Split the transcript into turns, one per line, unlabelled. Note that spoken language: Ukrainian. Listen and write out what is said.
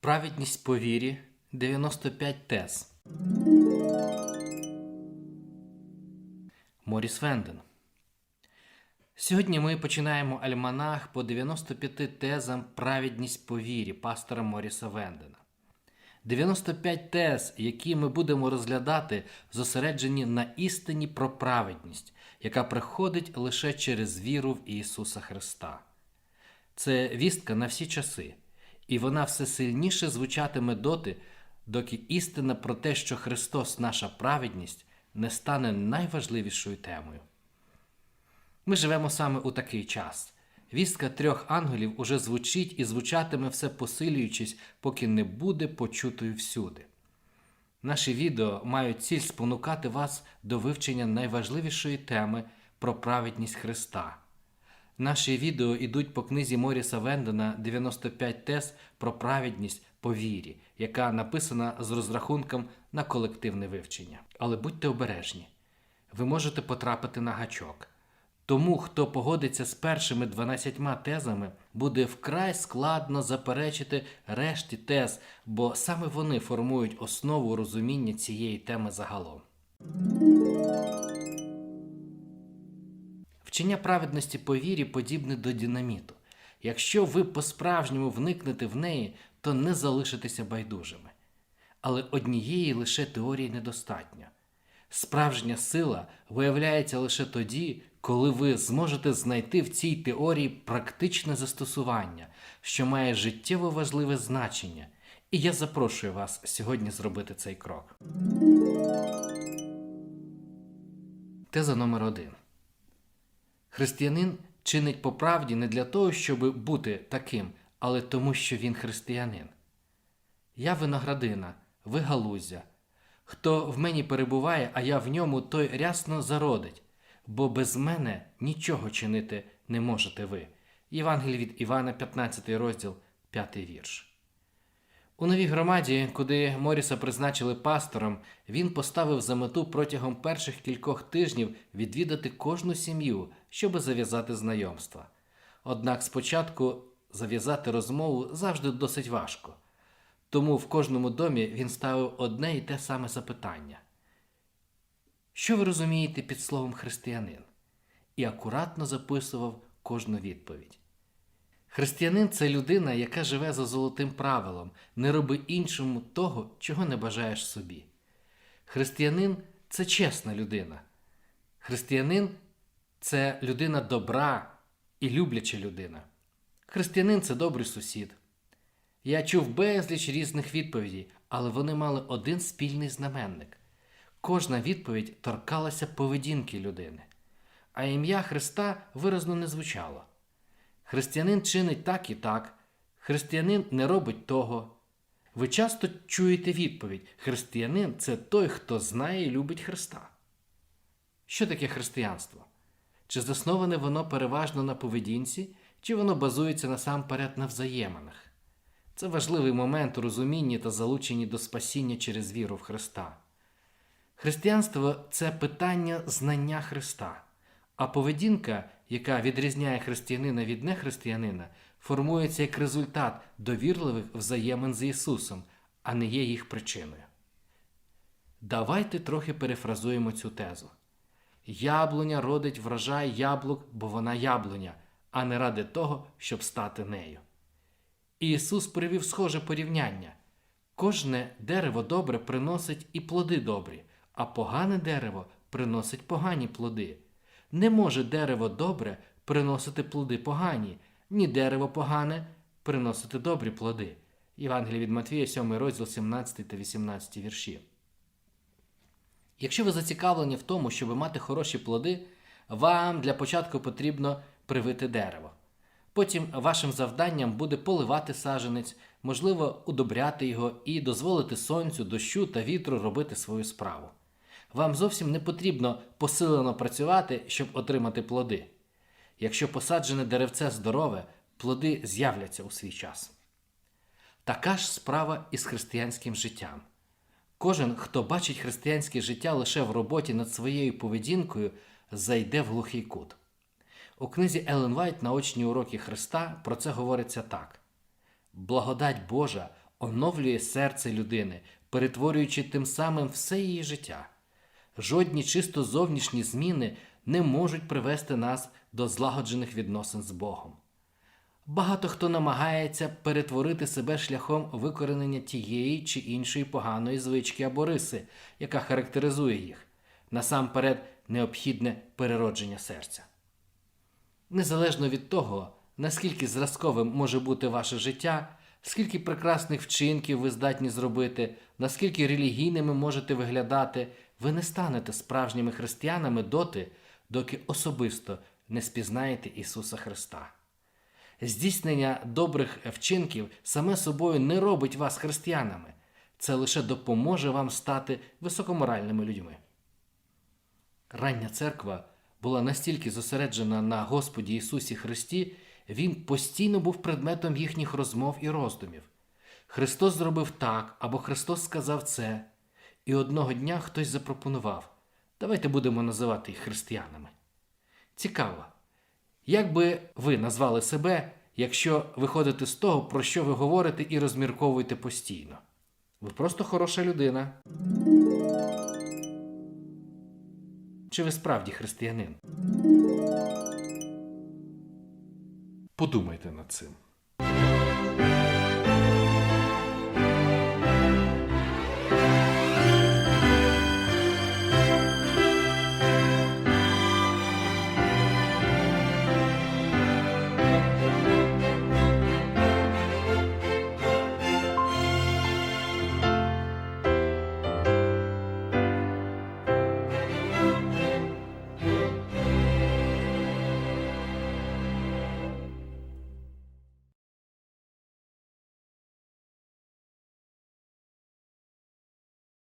Праведність по вірі 95 тез. Моріс Венден. Сьогодні ми починаємо альманах по 95 тезам Праведність по вірі пастора Моріса Вендена. 95 тез, які ми будемо розглядати, зосереджені на істині про праведність, яка приходить лише через віру в Ісуса Христа. Це вістка на всі часи, і вона все сильніше звучатиме доти, доки істина про те, що Христос наша праведність, не стане найважливішою темою. Ми живемо саме у такий час. Вістка трьох ангелів уже звучить і звучатиме все посилюючись, поки не буде почутою всюди. Наші відео мають ціль спонукати вас до вивчення найважливішої теми про праведність Христа. Наші відео йдуть по книзі Моріса Вендена 95 тез про праведність по вірі, яка написана з розрахунком на колективне вивчення. Але будьте обережні, ви можете потрапити на гачок. Тому, хто погодиться з першими 12 тезами, буде вкрай складно заперечити решті тез, бо саме вони формують основу розуміння цієї теми загалом. Вчення праведності по вірі подібне до динаміту. Якщо ви по-справжньому вникнете в неї, то не залишитеся байдужими. Але однієї лише теорії недостатньо. Справжня сила виявляється лише тоді, коли ви зможете знайти в цій теорії практичне застосування, що має життєво важливе значення. І я запрошую вас сьогодні зробити цей крок. Теза номер один. Християнин чинить по правді не для того, щоб бути таким, але тому, що він християнин. Я виноградина, ви галузя. Хто в мені перебуває, а я в ньому, той рясно зародить, бо без мене нічого чинити не можете ви. Євангелій від Івана, 15 розділ, 5 вірш. У новій громаді, куди Моріса призначили пастором, він поставив за мету протягом перших кількох тижнів відвідати кожну сім'ю, щоби зав'язати знайомства. Однак спочатку зав'язати розмову завжди досить важко. Тому в кожному домі він ставив одне і те саме запитання: Що ви розумієте під словом християнин? І акуратно записував кожну відповідь. Християнин це людина, яка живе за золотим правилом, не роби іншому того, чого не бажаєш собі. Християнин це чесна людина. Християнин це людина добра і любляча людина. Християнин це добрий сусід. Я чув безліч різних відповідей, але вони мали один спільний знаменник. Кожна відповідь торкалася поведінки людини, а ім'я Христа виразно не звучало. Християнин чинить так і так, християнин не робить того. Ви часто чуєте відповідь: Християнин це той, хто знає і любить Христа. Що таке християнство? Чи засноване воно переважно на поведінці, чи воно базується насамперед на взаєминах? Це важливий момент у розумінні та залученні до спасіння через віру в Христа. Християнство це питання знання Христа, а поведінка, яка відрізняє християнина від нехристиянина, формується як результат довірливих взаємин з Ісусом, а не є їх причиною. Давайте трохи перефразуємо цю тезу. Яблуня родить врожай яблук, бо вона яблуня, а не ради того, щоб стати нею. Ісус привів схоже порівняння. Кожне дерево добре приносить і плоди добрі, а погане дерево приносить погані плоди. Не може дерево добре приносити плоди погані, ні дерево погане приносити добрі плоди. Євангелія від Матвія, 7 розділ 17 та 18 вірші. Якщо ви зацікавлені в тому, щоб мати хороші плоди, вам для початку потрібно привити дерево. Потім вашим завданням буде поливати саженець, можливо, удобряти його і дозволити сонцю, дощу та вітру робити свою справу. Вам зовсім не потрібно посилено працювати, щоб отримати плоди. Якщо посаджене деревце здорове, плоди з'являться у свій час. Така ж справа і з християнським життям. Кожен, хто бачить християнське життя лише в роботі над своєю поведінкою, зайде в глухий кут. У книзі Елен Вайт Наочні уроки Христа про це говориться так: благодать Божа оновлює серце людини, перетворюючи тим самим все її життя. Жодні чисто зовнішні зміни не можуть привести нас до злагоджених відносин з Богом. Багато хто намагається перетворити себе шляхом викоренення тієї чи іншої поганої звички або риси, яка характеризує їх, насамперед необхідне переродження серця. Незалежно від того, наскільки зразковим може бути ваше життя, скільки прекрасних вчинків ви здатні зробити, наскільки релігійними можете виглядати, ви не станете справжніми християнами доти, доки особисто не спізнаєте Ісуса Христа. Здійснення добрих вчинків саме собою не робить вас християнами. Це лише допоможе вам стати високоморальними людьми. Рання церква була настільки зосереджена на Господі Ісусі Христі, Він постійно був предметом їхніх розмов і роздумів. Христос зробив так, або Христос сказав це, і одного дня хтось запропонував: давайте будемо називати їх християнами. Цікаво, як би ви назвали себе, якщо виходите з того, про що ви говорите і розмірковуєте постійно? Ви просто хороша людина. Чи ви справді християнин?
Подумайте над цим.